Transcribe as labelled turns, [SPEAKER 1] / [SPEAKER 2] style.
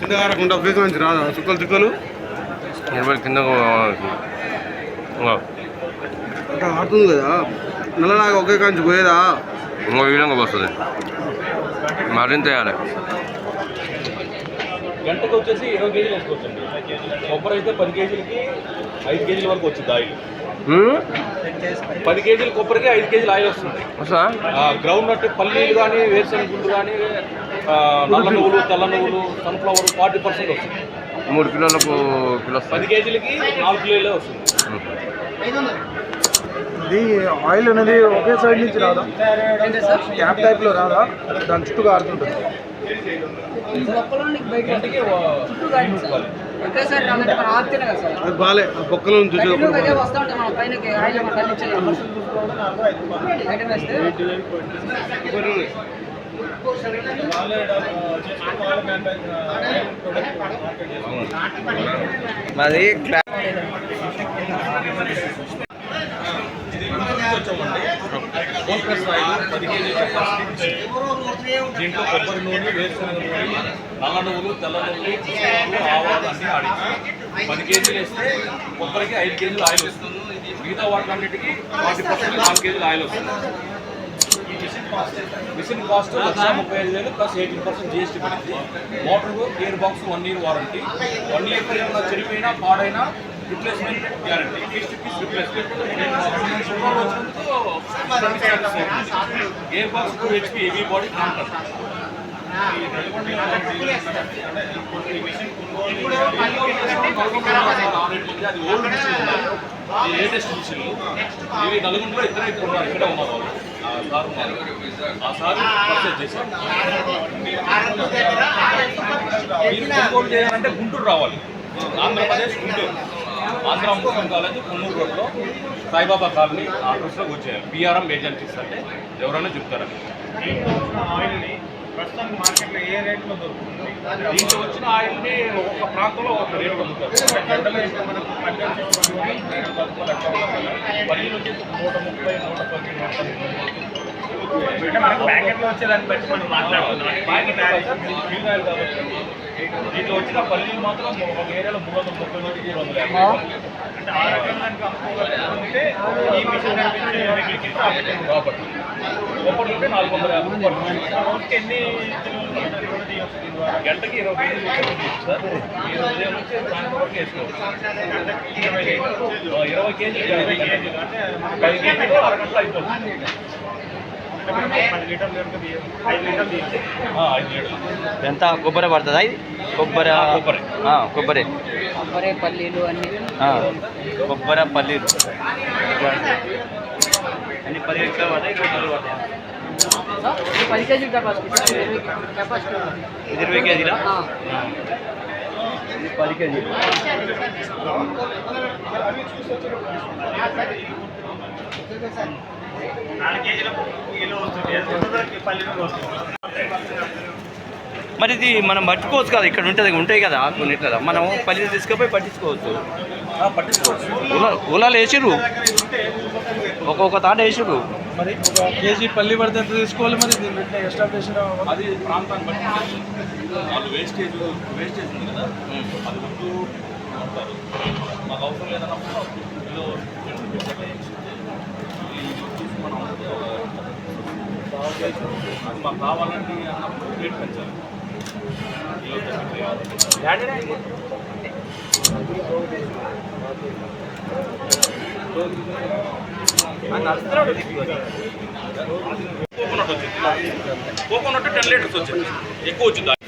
[SPEAKER 1] కింద కారకుండా ఉపయోగం నుంచి రాదా? చుక్కలు చుక్కలు?
[SPEAKER 2] ఇరవై కింద
[SPEAKER 1] అట్లా ఆడుతుంది కదా? నల్లలాగా ఒకే కాంచి పోయేదా?
[SPEAKER 2] ఇంకో ఈ విధంగా వస్తుంది మరింత వేయాలి.
[SPEAKER 3] గంటకు వచ్చేసి ఇరవై కేజీలు వేసుకోవచ్చండి. కొబ్బరి అయితే పది కేజీలకి ఐదు కేజీల వరకు వచ్చింది ఆయిల్? పది కేజీల కొబ్బరికి ఐదు కేజీలు ఆయిల్ వస్తుంది.
[SPEAKER 2] వస్తుందా?
[SPEAKER 3] గ్రౌండ్ నట్ పల్లీలు కానీ వేరుశనగ గుండు కానీ నల్ల నువ్వులు తెల్ల నువ్వులు సన్ఫ్లవర్ ఫార్టీ పర్సెంట్ వస్తుంది.
[SPEAKER 2] మూడు కిలోలకు కిలో
[SPEAKER 3] పది కేజీలకి నాలుగు కిలోలే వస్తుంది.
[SPEAKER 4] ఇది ఆయిల్ అనేది ఒకే సైడ్ నుంచి రాదా? క్యాప్ టైప్లో రాదా? దాని చుట్టూ కారుతుంటుంది.
[SPEAKER 1] అది బాలే ఆ బొక్కలో నుంచి
[SPEAKER 2] మాది
[SPEAKER 3] ఆయిల్ పది కేజీ దీంట్లో కొబ్బరి నూనె వేసిన నూనె నల్ల నువ్వులు తెల్ల నువ్వులు పుష్పాలు ఆవాలు అన్నీ ఆడించి. పది కేజీలు వేస్తే కొబ్బరికి ఐదు కేజీలు ఆయిల్ వస్తుంది. మిగతా వాటిలన్నిటికీ ఫార్టీ పర్సెంట్ నాలుగు కేజీలు ఆయిల్ వస్తుంది. మిషన్ కాస్ట్ లక్ష ముప్పై ఐదు వేలు ప్లస్ ఎయిటీన్ పర్సెంట్ జిఎస్టీ పడింది. Motor gear box one year warranty one year ఏమైనా చెడిపోయినా పాడైనా replacement guarantee piece to piece replacement gear box two HP heavy body కాంటర్ అది ఓల్డ్ మిషన్ లేటెస్ట్ మిషన్ ఇవి నలుగురిలో ఇద్దరు ఇక్కడే ఉన్నారు. సార్ ఆ సార్ పర్చేజ్ చేశారు కొనుగోలు చేయాలంటే గుంటూరు రావాలి ఆంధ్రప్రదేశ్ గుంటూరు ఆంధ్ర ముస్లిం కాలేజ్ కొన్నూరు రోడ్లో సాయిబాబా కాలనీ ఆఫీస్లోకి వచ్చారు పిఆర్ఎం బీఆర్ఎం ఏజెన్సీస్ అంటే ఎవరైనా చెప్తారని దీంట్లో వచ్చిన ఆయిల్ని ఒక్కొక్క ప్రాంతంలో ఒక రేటు అమ్ముతారు పల్లీలు వచ్చేసి నూట ముప్పై నూట పది నూట పది ప్యాకెట్లో వచ్చేదాన్ని బట్టి మనం మాట్లాడుతున్నాం. ప్యాకెట్ దీంట్లో వచ్చిన పల్లీలు మాత్రం ఒక ఏరియాలో మూడు వందల ముప్పై వందల యాభై అంటే ఆ రకంగా అమ్ముకోగలిగితే ఈ మిషన్ కాబట్టి ఒకటి ఉంటే నాలుగు వందల యాభై రోజుకి ఎన్ని గంటకి ఇరవై కేజీలు ఉత్పత్తి సార్. మీరు ఉదయం నుంచి సాయంత్రం వరకు వేసుకోవచ్చు. ఆ, ఇరవై కేజీలు. ఇరవై కేజీలు. అంటే పది కేజీలు అరగంటలో అయిపోతుంది.
[SPEAKER 5] ఎంత? కొబ్బరి పడుతుందా ఇది? కొబ్బరి
[SPEAKER 3] ఆ, కొబ్బరి.
[SPEAKER 5] కొబ్బరి.
[SPEAKER 6] కొబ్బరి పల్లీలు అన్ని.
[SPEAKER 5] ఆ, కొబ్బరి పల్లీలు. అన్ని పది ఎక్స్ట్రా పడతాయి? కొబ్బరి పడతాయి?
[SPEAKER 6] పది కేజీల కెపాసిటీ ఇరవై కెపాసిటీ
[SPEAKER 5] ఇది కేజీలా మరి ఇది మనం పట్టుకోవచ్చు కదా ఇక్కడ ఉంటుంది ఉంటాయి కదా కొన్ని ఇట్లా మనం పల్లీలు తీసుకుపోయి పట్టించుకోవచ్చు. ఉలాలు వేసిర్రు. ఒక్కొక్క తాట వేసిర్రు.
[SPEAKER 4] మరి ఒక కేజీ పల్లి పడితే ఎంత తీసుకోవాలి మరి? దీన్ని పెట్టిన ఎక్స్ట్రా చేసిన
[SPEAKER 3] అది ప్రాంతాన్ని బట్టి వాళ్ళు వేస్టేజ్ వేస్టేజ్ ఉంది కదా. అది వద్దు అంటారు మాకు అవసరం లేదన్నప్పుడు అప్పుడు కిలో రెండు కిలోలు వేయించి, ఈ చూసి మనం అది మాకు కావాలంటే అన్నప్పుడు రేట్ పెంచాలి కోకోనట్ వచ్చింది కోకోనట్ టెన్ లీటర్స్ వచ్చింది ఎక్కువ వచ్చింది
[SPEAKER 6] బ్లాక్